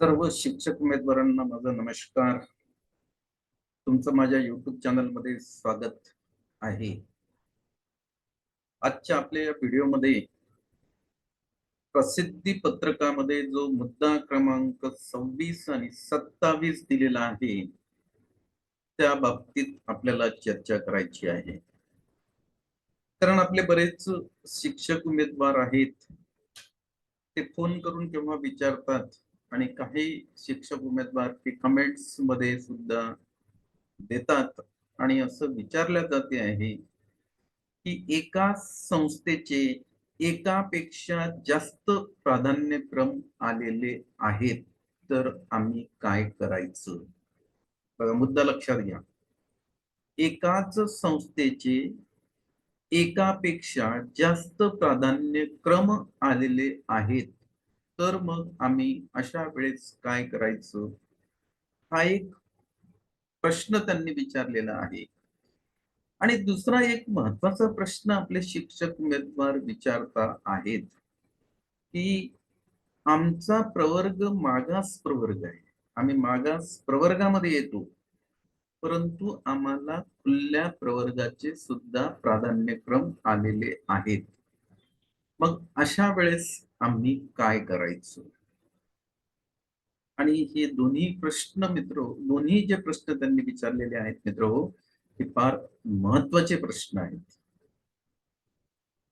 सर्व शिक्षक उमेदवारांना माझा नमस्कार. तुमचं माझ्या युट्यूब चॅनलमध्ये स्वागत आहे. आजच्या आपल्या या व्हिडिओमध्ये प्रसिद्धी पत्रकामध्ये जो मुद्दा क्रमांक सव्वीस आणि सत्तावीस दिलेला आहे त्या बाबतीत आपल्याला चर्चा करायची आहे. कारण आपले बरेच शिक्षक उमेदवार आहेत ते फोन करून केव्हा विचारतात आणि काही शिक्षक उमेदवार ते कमेंट्समध्ये सुद्धा देतात. आणि असं विचारले जाते आहे की एका संस्थेचे एकापेक्षा जास्त प्राधान्यक्रम आलेले आहेत तर आम्ही काय करायचं? बघा मुद्दा लक्षात घ्या. एकाच संस्थेचे एकापेक्षा जास्त प्राधान्यक्रम आलेले आहेत तर मग आम्ही अशा वेळेस काय करायचं? हा एक प्रश्न त्यांनी विचारलेला आहे. आणि दुसरा एक महत्त्वाचा प्रश्न आपले शिक्षक उमेदवार विचारता आहेत की आमचा प्रवर्ग मागास प्रवर्ग आहे. आम्ही मागास प्रवर्गामध्ये येतो. परंतु आम्हाला खुल्या प्रवर्गाचे सुद्धा प्राधान्यक्रम आलेले आहेत. मग अशा वेळेस आम्ही काय करायचो? आणि हे दोन्ही प्रश्न मित्र दोन्ही जे प्रश्न त्यांनी विचारलेले आहेत मित्र हो हे फार महत्त्वाचे प्रश्न आहेत.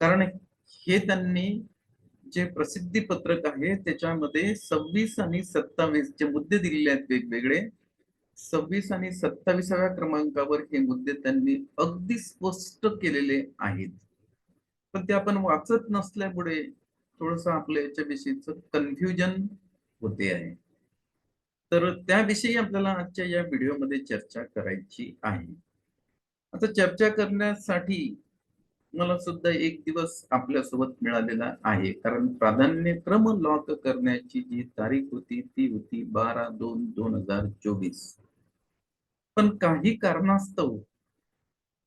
कारण हे त्यांनी जे प्रसिद्धी पत्रक आहे त्याच्यामध्ये सव्वीस आणि सत्तावीस जे मुद्दे दिलेले आहेत वेगवेगळे सव्वीस आणि सत्तावीसाव्या क्रमांकावर हे मुद्दे त्यांनी अगदी स्पष्ट केलेले आहेत. पण ते आपण वाचत नसल्यामुळे थोडस आपल्या याच्याविषयीच कन्फ्युजन होते आहे. तर त्याविषयी आपल्याला आजच्या या व्हिडिओमध्ये चर्चा करायची आहे. आता चर्चा करण्यासाठी मला सुद्धा एक दिवस आपल्यासोबत मिळालेला आहे. कारण प्राधान्यक्रम लॉक करण्याची जी तारीख होती ती होती बारा दोन दोन हजार चोवीस. पण काही कारणास्तव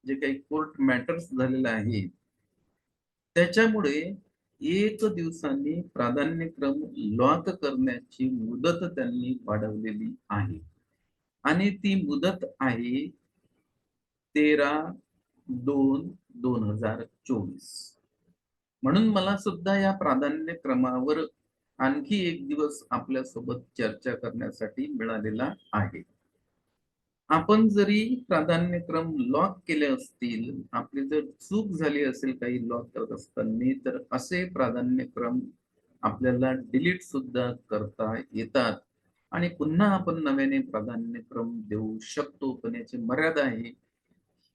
जे काही कोर्ट मॅटर्स झालेलं आहे त्याच्यामुळे एक दिवसांनी प्राधान्यक्रम लॉक करण्याची मुदत त्यांनी वाढवलेली आहे. आणि ती मुदत आहे तेरा दोन दोन हजार चोवीस. म्हणून मला सुद्धा या प्राधान्यक्रमावर आणखी एक दिवस आपल्यासोबत चर्चा करण्यासाठी मिळालेला आहे. आपण जरी प्राधान्यक्रम लॉक केले असतील आपली जर चूक झाली असेल काही लॉक करत असताना तर असे प्राधान्यक्रम आपल्याला डिलीट सुद्धा करता येतात. आणि पुन्हा आपण नव्याने प्राधान्यक्रम देऊ शकतो पण याची मर्यादा आहे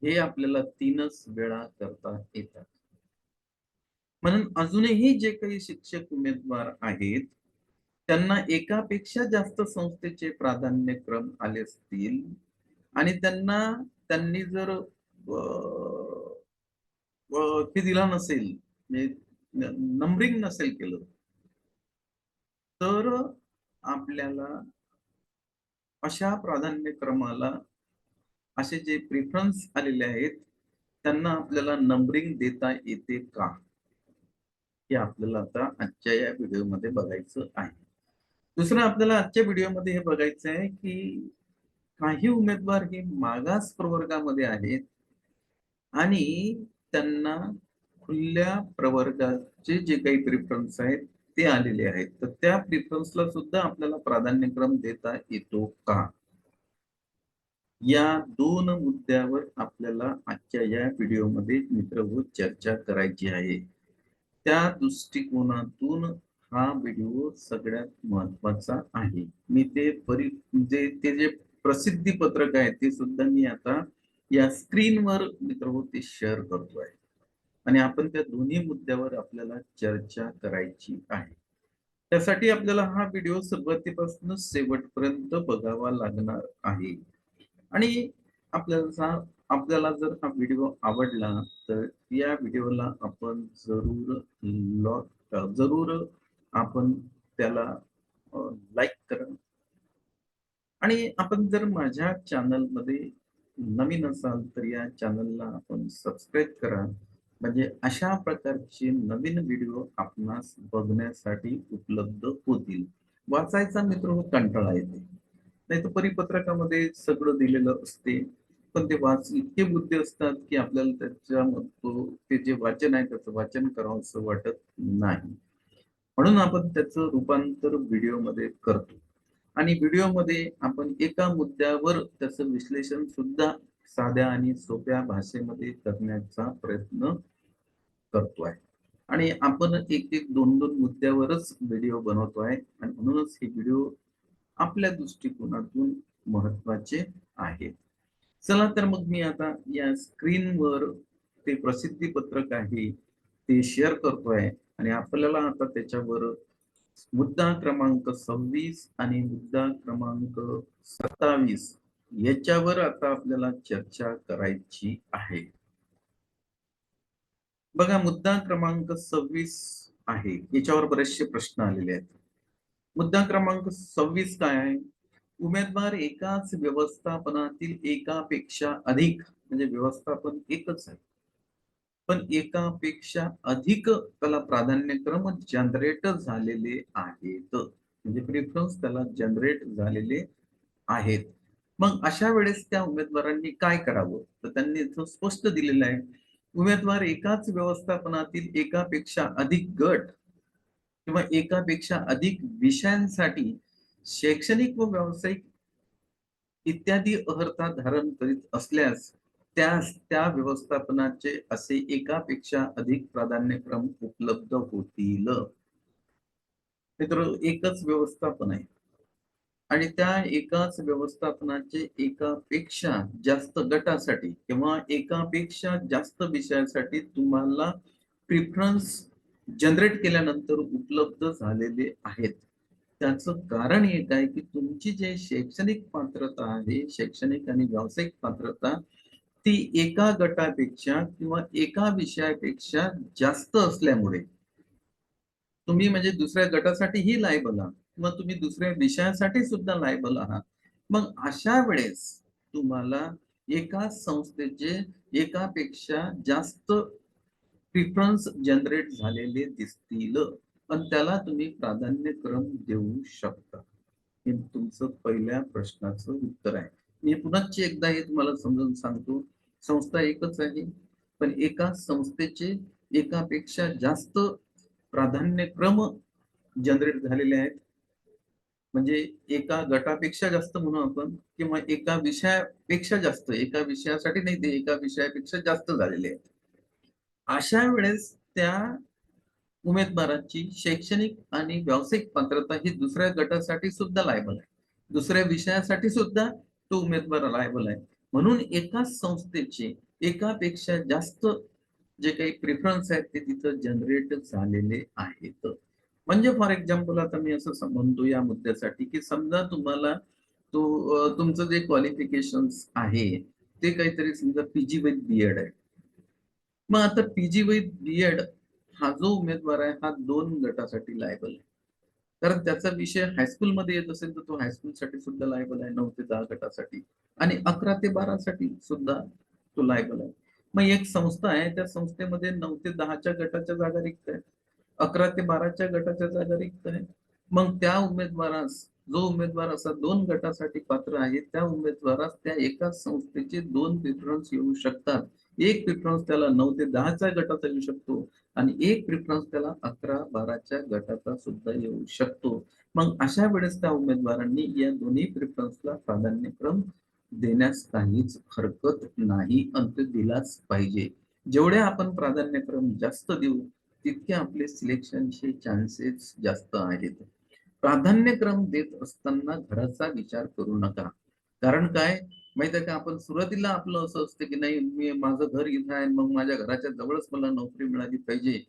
हे आपल्याला तीनच वेळा करता येतात. म्हणून अजूनही जे काही शिक्षक उमेदवार आहेत त्यांना एकापेक्षा जास्त संस्थेचे प्राधान्यक्रम आले असतील आणि त्यांना त्यांनी जर ते दिला नसेल म्हणजे नंबरिंग नसेल केलं तर आपल्याला अशा प्राधान्यक्रमाला असे जे प्रिफरन्स आलेले आहेत त्यांना आपल्याला नंबरिंग देता येते का? हे आपल्याला आता आजच्या या व्हिडिओमध्ये बघायचं आहे. दुसरं आपल्याला आजच्या व्हिडिओमध्ये हे बघायचं आहे की काही उमेदवार हे मागास प्रवर्गामध्ये आहेत. आणि त्यांना खुल्या प्रवर्गाचे जे काही प्रिफरन्स आहेत ते आलेले आहेत. तर त्या प्रिफरन्सला सुद्धा आपल्याला प्राधान्यक्रम देता येतो का? या दोन मुद्द्यावर आपल्याला आजच्या या व्हिडिओमध्ये मित्र हो चर्चा करायची आहे. त्या दृष्टिकोनातून हा व्हिडिओ सगळ्यात महत्त्वाचा आहे. मी ते परी म्हणजे ते जे प्रसिद्धी पत्रक आहे ते सुद्धा मी आता या स्क्रीनवर मित्र ते शेअर करतो आहे आणि आपण त्या दोन्ही मुद्द्यावर आपल्याला चर्चा करायची आहे. त्यासाठी आपल्याला हा व्हिडिओ सुरुवातीपासून शेवटपर्यंत बघावा लागणार आहे. आणि आपल्याला आपल्याला जर हा व्हिडिओ आवडला तर या व्हिडिओला आपण जरूर लॉक जरूर आपण त्याला लाईक करा. आणि आपण जर माझ्या चॅनलमध्ये नवीन असाल तर या चॅनलला आपण सबस्क्राईब करा. म्हणजे अशा प्रकारचे नवीन व्हिडिओ आपणास बघण्यासाठी उपलब्ध होतील. वाचायचा मित्र हो कंटाळा येते. नाही तर परिपत्रकामध्ये सगळं दिलेलं असते. पण ते वाच इतके मुद्दे असतात की आपल्याला त्याच्या ते जे वाचन आहे त्याचं वाचन करावं असं वाटत नाही. म्हणून आपण त्याचं रूपांतर व्हिडिओमध्ये करतो. आणि व्हिडिओमध्ये आपण एका मुद्द्यावर त्याचं विश्लेषण सुद्धा साध्या आणि सोप्या भाषेमध्ये करण्याचा प्रयत्न करतो आहे आणि आपण एक एक दोन दोन मुद्द्यावरच व्हिडिओ बनवतोय आणि म्हणूनच हे व्हिडिओ आपल्या दृष्टिकोनातून महत्त्वाचे आहेत चला तर मग मी आता या स्क्रीनवर ते प्रसिद्धी पत्रक आहे ते शेअर करतोय आणि आपल्याला आता त्याच्यावर मुद्दा क्रमांक सव्वीस आणि मुद्दा क्रमांक सत्तावीस याच्यावर आता आपल्याला चर्चा करायची आहे. बघा मुद्दा क्रमांक सव्वीस आहे. याच्यावर बरेचसे प्रश्न आलेले आहेत. मुद्दा क्रमांक सव्वीस काय आहे? उमेदवार एकाच व्यवस्थापनातील एकापेक्षा अधिक म्हणजे व्यवस्थापन एकच आहे. पण एकापेक्षा अधिक त्याला प्राधान्यक्रम जनरेट झालेले आहेत. म्हणजे प्रिफरन्स त्याला जनरेट झालेले आहेत. मग अशा वेळेस त्या उमेदवारांनी काय करावं? तर त्यांनी इथं स्पष्ट दिलेलं आहे. उमेदवार एकाच व्यवस्थापनातील एकापेक्षा अधिक गट किंवा एकापेक्षा अधिक विषयांसाठी शैक्षणिक व व्यावसायिक इत्यादी अर्हता धारण करीत असल्यास त्या त्या व्यवस्थापनाचे असे एकापेक्षा अधिक प्राधान्यक्रम उपलब्ध होतील. मित्र एकच व्यवस्थापन आहे. आणि त्या एकाच व्यवस्थापनाचे एकापेक्षा जास्त गटासाठी किंवा एकापेक्षा जास्त विषयासाठी तुम्हाला प्रिफरन्स जनरेट केल्यानंतर उपलब्ध झालेले आहेत. त्याचं कारण एक आहे की तुमची जे शैक्षणिक पात्रता आहे शैक्षणिक आणि व्यावसायिक पात्रता ती एका गटापेक्षा किंवा एका विषयापेक्षा जास्त असल्यामुळे तुम्ही म्हणजे दुसऱ्या गटासाठीही लायबल आहात किंवा तुम्ही दुसऱ्या विषयासाठी सुद्धा लायबल आहात. मग अशा वेळेस तुम्हाला एका संस्थेचे एकापेक्षा जास्त प्रिफरन्स जनरेट झालेले दिसतील पण त्याला तुम्ही प्राधान्यक्रम देऊ शकता. हे तुमचं पहिल्या प्रश्नाचं उत्तर आहे. मी पुन्हा एकदा हे तुम्हाला समजून सांगतो. संस्था एकच आहे. पण एका संस्थेचे एकापेक्षा जास्त प्राधान्यक्रम जनरेट झालेले आहेत. म्हणजे एका गटापेक्षा जास्त म्हणू आपण किंवा एका विषयापेक्षा जास्त एका विषयासाठी नाही ते एका विषयापेक्षा जास्त झालेले आहेत. अशा वेळेस त्या उमेदवाराची शैक्षणिक आणि व्यावसायिक पात्रता ही दुसऱ्या गटासाठी सुद्धा लायबल आहे. दुसऱ्या विषयासाठी सुद्धा तो उमेदवार लायबल आहे. म्हणून एकाच संस्थेचे एकापेक्षा जास्त जे काही प्रिफरन्स आहेत ते तिथं जनरेट झालेले आहेत. म्हणजे फॉर एक्झाम्पल आता मी असं म्हणतो या मुद्द्यासाठी की समजा तुम्हाला तो तुमचं जे क्वालिफिकेशन आहे ते काहीतरी समजा पीजी विथ बीएड आहे. मग आता पीजी विथ बीएड हा जो उमेदवार आहे हा दोन गटासाठी लायबल आहे. कारण त्याचा विषय हायस्कूल मध्ये येत असेल तर तो हायस्कूल साठी सुद्धा लायबल आहे नऊ ते दहा गटासाठी. आणि अकरा ते बारा साठी सुद्धा तो लायबल आहे. मग एक संस्था आहे त्या संस्थेमध्ये नऊ ते दहाच्या गटाच्या जागा रिक्त आहेत. अकरा ते बाराच्या गटाच्या जागा रिक्त आहेत. मग त्या उमेदवारास जो उमेदवार असा दोन गटासाठी पात्र आहे त्या उमेदवारास त्या एकाच संस्थेचे दोन प्रिफरन्स येऊ शकतात. एक प्रिफरन्स त्याला नऊ ते दहाच्या गटाचा येऊ शकतो आणि एक प्रिफरन्स त्याला अकरा बाराच्या गटाचा सुद्धा येऊ शकतो. मग अशा वेळेस त्या उमेदवारांनी या दोन्ही प्रिफरन्सला प्राधान्यक्रम देण्यास काहीच हरकत नाही अंत दिलाच पाहिजे. जेवढे आपण प्राधान्यक्रम जास्त देऊ तितके आपले सिलेक्शनचे चान्सेस जास्त आहेत. प्राधान्यक्रम देत असताना घराचा विचार करू नका. कारण काय? माहिती का? आपण सुरुवातीला आपलं असं असतं की नाही मी माझं घर इथं आहे मग माझ्या घराच्या जवळच मला नोकरी मिळाली पाहिजे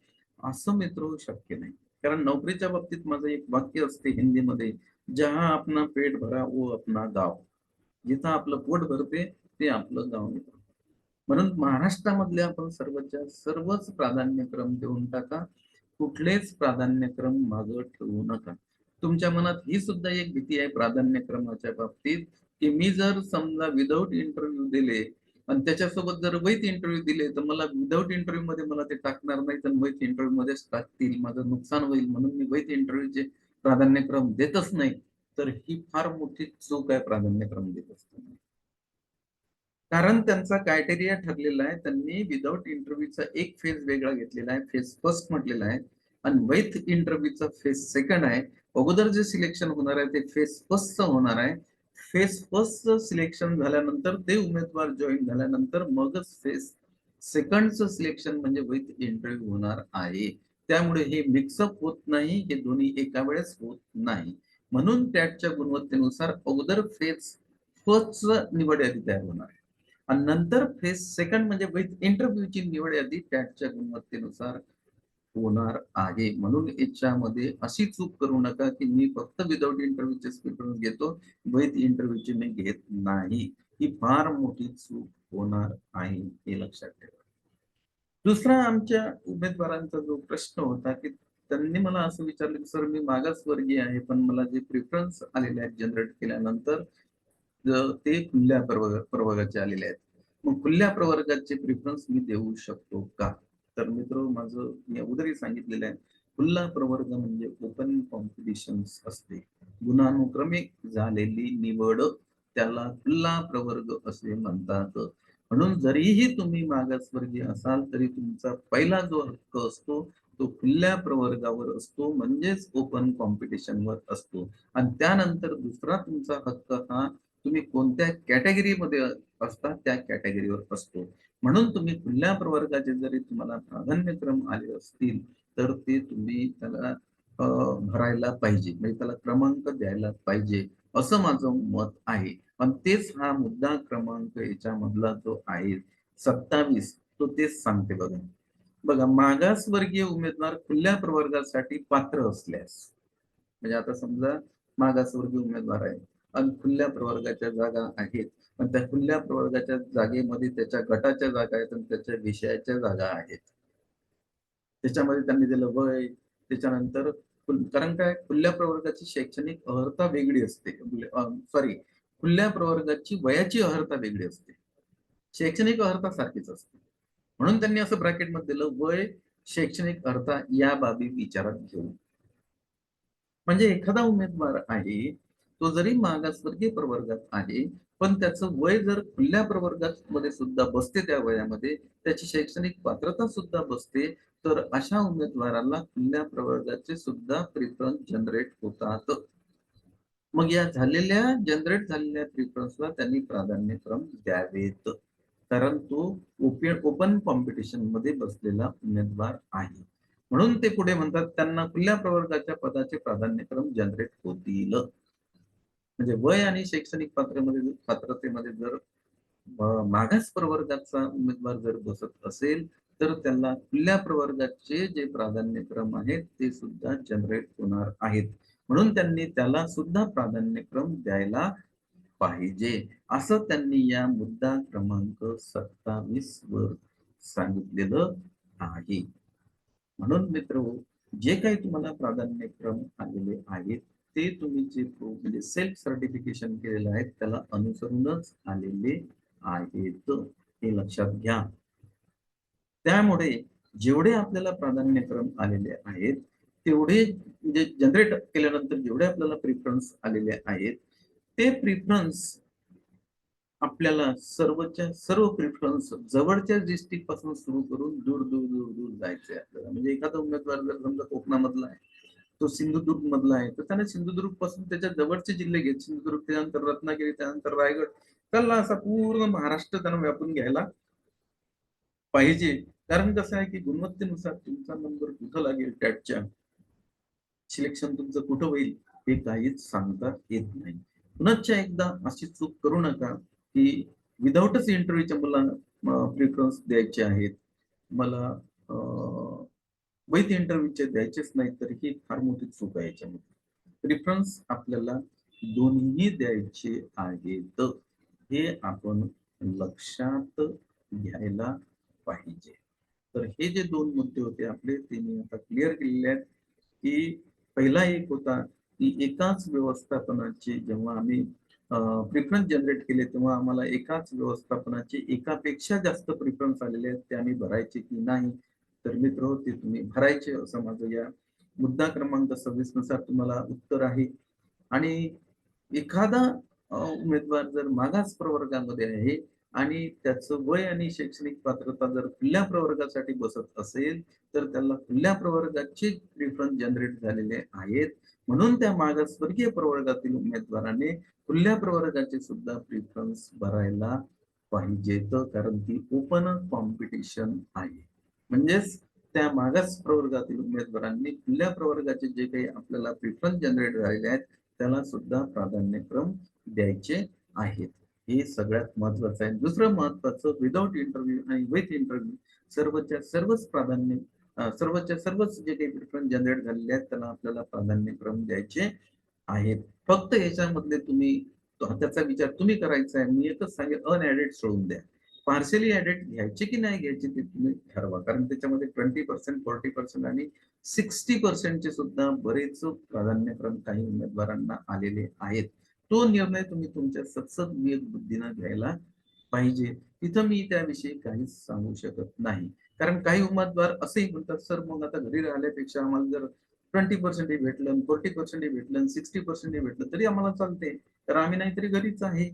असं मित्र शक्य नाही. कारण नोकरीच्या बाबतीत माझं एक वाक्य असते हिंदीमध्ये जहा आपला पेट भरा व आपला गाव. जिथं आपलं पोट भरते ते आपलं गाव मित्र म्हणून महाराष्ट्रामधले आपण सर्वच्या सर्वच प्राधान्यक्रम देऊन टाका कुठलेच प्राधान्यक्रम मागं ठेवू नका. तुमच्या मनात ही सुद्धा एक भीती आहे प्राधान्यक्रमाच्या बाबतीत की मी जर समजा विदाऊट इंटरव्ह्यू दिले आणि त्याच्यासोबत जर वैत इंटरव्ह्यू दिले तर मला विदाऊट इंटरव्ह्यू मध्ये मला ते टाकणार नाही तर वैत इंटरव्ह्यू मध्येच टाकतील. माझं नुकसान होईल म्हणून मी वैत इंटरव्ह्यूचे प्राधान्यक्रम देतच नाही. तर ही फार मोठी चूक आहे प्राधान्यक्रम देत असताना. कारण त्यांचा क्रायटेरिया ठरलेला आहे. त्यांनी विदाऊट इंटरव्ह्यूचा एक फेज वेगळा घेतलेला आहे. फेज फर्स्ट म्हटलेला आहे. आणि वैथ इंटरव्ह्यूचा फेज सेकंड आहे. अगोदर जे सिलेक्शन होणार आहे ते फेज फर्स्टचं होणार आहे. फेस फर्स्ट सिलेक्शन झाल्यानंतर ते उमेदवार जॉईन झाल्यानंतर मगच फेस सेकंडचं सिलेक्शन म्हणजे विथ इंटरव्ह्यू होणार आहे. त्यामुळे हे मिक्सअप होत नाही हे दोन्ही एका वेळेस होत नाही. म्हणून टॅटच्या गुणवत्तेनुसार अगोदर फेस फर्स्ट निवड यादी तयार होणार आहे. आणि नंतर फेस सेकंड म्हणजे विथ इंटरव्ह्यूची निवड यादी टॅटच्या गुणवत्तेनुसार होणार आहे. म्हणून याच्यामध्ये अशी चूक करू नका की मी फक्त विदाऊट इंटरव्ह्यूचे प्रिफरन्स घेतो विथ इंटरव्ह्यूची मी घेत नाही. ही फार मोठी चूक होणार आहे हे लक्षात ठेवा. दुसरा आमच्या उमेदवारांचा जो प्रश्न होता की त्यांनी मला असं विचारलं की सर मी मागासवर्गीय आहे पण मला जे प्रिफरन्स आलेले आहेत जनरेट केल्यानंतर ते खुल्या प्रवर्ग प्रवर्गाचे आलेले आहेत. मग खुल्या प्रवर्गाचे प्रिफरन्स मी देऊ शकतो का? तर मित्र माझं मी अगोदरही सांगितलेलं आहे खुल्ला प्रवर्ग म्हणजे ओपन कॉम्पिटिशन असते. गुणानुक्रमे झालेली निवड त्याला खुल्ला प्रवर्ग असे म्हणतात. म्हणून जरीही तुम्ही मागासवर्गीय असाल तरी तुमचा पहिला जो हक्क असतो तो खुल्या प्रवर्गावर असतो म्हणजेच ओपन कॉम्पिटिशनवर असतो. आणि त्यानंतर दुसरा तुमचा हक्क हा तुम्ही कोणत्या कॅटेगरीमध्ये असता त्या कॅटेगरीवर असतो. म्हणून तुम्ही खुल्या प्रवर्गाचे जरी तुम्हाला प्राधान्यक्रम आले असतील तर ते तुम्ही त्याला भरायला पाहिजे. म्हणजे त्याला क्रमांक द्यायला पाहिजे असं माझं मत आहे. पण तेच हा मुद्दा क्रमांक याच्यामधला जो आहे सत्तावीस तो तेच सांगते बघा. बघा मागासवर्गीय उमेदवार खुल्या प्रवर्गासाठी पात्र असल्यास म्हणजे आता समजा मागासवर्गीय उमेदवार आहे आणि खुल्या प्रवर्गाच्या जागा आहेत पण त्या खुल्या प्रवर्गाच्या जागेमध्ये त्याच्या गटाच्या जागा आहेत आणि त्याच्या विषयाच्या जागा आहेत. त्याच्यामध्ये त्यांनी दिलं वय त्याच्यानंतर कारण काय? खुल्या प्रवर्गाची शैक्षणिक अर्हता वेगळी असते. सॉरी खुल्या प्रवर्गाची वयाची अर्हता वेगळी असते. शैक्षणिक अर्हता सारखीच असते. म्हणून त्यांनी असं ब्रॅकेटमध्ये दिलं वय शैक्षणिक अर्हता या बाबी विचारात घेऊन. म्हणजे एखादा उमेदवार आहे तो जरी मागासवर्गीय प्रवर्गात आहे पण त्याचं वय जर खुल्या प्रवर्गात मध्ये सुद्धा बसते त्या वयामध्ये त्याची शैक्षणिक पात्रता सुद्धा बसते तर अशा उमेदवाराला खुल्या प्रवर्गाचे सुद्धा प्रिफरन्स जनरेट होतात. मग या झालेल्या जनरेट झालेल्या प्रिफरन्सला त्यांनी प्राधान्यक्रम द्यावेत. कारण तो ओपन ओपन कॉम्पिटिशनमध्ये बसलेला उमेदवार आहे. म्हणून ते पुढे म्हणतात त्यांना खुल्या प्रवर्गाच्या पदाचे प्राधान्यक्रम जनरेट होतील. म्हणजे वय आणि शैक्षणिक पात्रमध्ये पात्रतेमध्ये जर मागास प्रवर्गाचा उमेदवार जर बसत असेल तर त्याला खुल्या प्रवर्गाचे जे प्राधान्यक्रम आहेत ते सुद्धा जनरेट होणार आहेत. म्हणून त्यांनी त्याला सुद्धा प्राधान्यक्रम द्यायला पाहिजे. असं त्यांनी या मुद्दा क्रमांक सत्तावीस वर सांगितलेलं आहे. म्हणून मित्र जे काही तुम्हाला प्राधान्यक्रम आलेले आहेत ते तुम्ही जे म्हणजे सेल्फ सर्टिफिकेशन केलेलं आहे त्याला अनुसरूनच आलेले आहेत. हे लक्षात घ्या. त्यामुळे जेवढे आपल्याला प्राधान्यक्रम आलेले आहेत तेवढे म्हणजे जनरेट केल्यानंतर जेवढे आपल्याला प्रिफरन्स आलेले आहेत ते प्रिफरन्स आपल्याला सर्वच्या सर्व प्रिफरन्स जवळच्या डिस्ट्रिक्टपासून सुरू करून दूर दूर दूर दूर जायचे आपल्याला. म्हणजे एखादा उमेदवार जर समजा कोकणामधला आहे तो सिंधुदुर्ग मधला आहे. तर त्याने सिंधुदुर्गपासून त्याच्या जवळचे जिल्हे घेत सिंधुदुर्ग त्यानंतर रत्नागिरी त्यानंतर रायगड त्याला असा पूर्ण महाराष्ट्र त्यानं व्यापून घ्यायला पाहिजे. कारण कसं आहे की गुणवत्तेनुसार तुमचा नंबर कुठं लागेल? टॅटच्या सिलेक्शन तुमचं कुठं होईल? हे काहीच सांगता येत नाही. पुनश्च एकदा अशी चूक करू नका की विदाऊटच इंटरव्ह्यूच्या मुलांना प्रिफरन्स द्यायचे आहेत. मला वैध इंटरव्ह्यूचे द्यायचेच नाही तर ही फार मोठी चूक आहे याच्यामध्ये. प्रिफरन्स आपल्याला दोन्ही द्यायचे आहेत. हे आपण लक्षात घ्यायला पाहिजे. तर हे जे दोन मुद्दे होते आपले ते मी आता क्लिअर केलेले आहेत की पहिला एक होता की एकाच व्यवस्थापनाची जेव्हा आम्ही प्रिफरन्स जनरेट केले तेव्हा आम्हाला एकाच व्यवस्थापनाचे एकापेक्षा जास्त प्रिफरन्स आलेले आहेत ते आम्ही भरायचे की नाही तर मित्र ते तुम्ही भरायचे असं माझं या मुद्दा क्रमांक सव्वीसनुसार तुम्हाला उत्तर आहे. आणि एखादा उमेदवार जर मागास प्रवर्गामध्ये आहे आणि त्याचं वय आणि शैक्षणिक पात्रता जर खुल्या प्रवर्गासाठी बसत असेल तर त्याला खुल्या प्रवर्गाचे प्रिफरन्स जनरेट झालेले आहेत. म्हणून त्या मागासवर्गीय प्रवर्गातील उमेदवाराने खुल्या प्रवर्गाचे सुद्धा प्रिफरन्स भरायला पाहिजेत कारण ती ओपन कॉम्पिटिशन आहे. म्हणजेच त्या मागास प्रवर्गातील उमेदवारांनी खुल्या प्रवर्गाचे जे काही आपल्याला प्रिफरन्स जनरेट झालेले आहेत त्याला सुद्धा प्राधान्यक्रम द्यायचे आहेत. हे सगळ्यात महत्वाचं आहे. दुसरं महत्वाचं विदाउट इंटरव्ह्यू आणि विथ इंटरव्ह्यू सर्वच्या सर्वच प्राधान्य सर्वच्या सर्वच जे काही प्रिफरन्स जनरेट झालेले आहेत त्याला आपल्याला प्राधान्यक्रम द्यायचे आहेत. फक्त याच्यामधले तुम्ही त्याचा विचार तुम्ही करायचा आहे. मी एकच सांगेल अनएडेड सोडून द्या. पार्शली ऍडेड घ्यायचे की नाही घ्यायचे ते तुम्ही ठरवा. कारण त्याच्यामध्ये ट्वेंटी पर्सेंट फोर्टी पर्सेंट आणि सिक्स्टी पर्सेंटचे सुद्धा बरेच प्राधान्यक्रम काही उमेदवारांना आलेले आहेत. तो निर्णय तुम्ही तुमच्या सत्सद बुद्धीनं घ्यायला पाहिजे. तिथं मी त्याविषयी काहीच सांगू शकत नाही. कारण काही उमेदवार असंही म्हणतात सर मग आता घरी राहिल्यापेक्षा आम्हाला जर ट्वेंटी पर्सेंटही भेटलं फोर्टी पर्सेंटही भेटलं सिक्स्टी पर्सेंटही भेटलं तरी आम्हाला चालते तर आम्ही नाहीतरी घरीच आहे.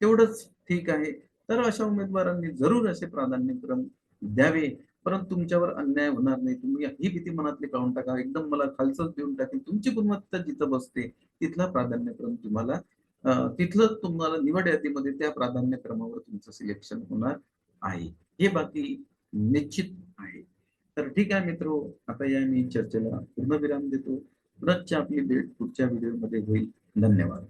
तेवढंच ठीक आहे. तर अशा उमेदवारांनी जरूर असे प्राधान्यक्रम द्यावे. परंतु तुमच्यावर अन्याय होणार नाही. तुम्ही ही भीती मनातली काढून टाका. एकदम मला खालचंच देऊन टाकेल. तुमची गुणवत्ता जिथं बसते तिथला प्राधान्यक्रम तुम्हाला तिथलं तुम्हाला निवड यादीमध्ये त्या प्राधान्यक्रमावर तुमचं सिलेक्शन होणार आहे. हे बाकी निश्चित आहे. तर ठीक आहे मित्र आता या मी चर्चेला पूर्णविराम देतो. पुनश्च आपली भेट पुढच्या व्हिडिओमध्ये होईल. धन्यवाद.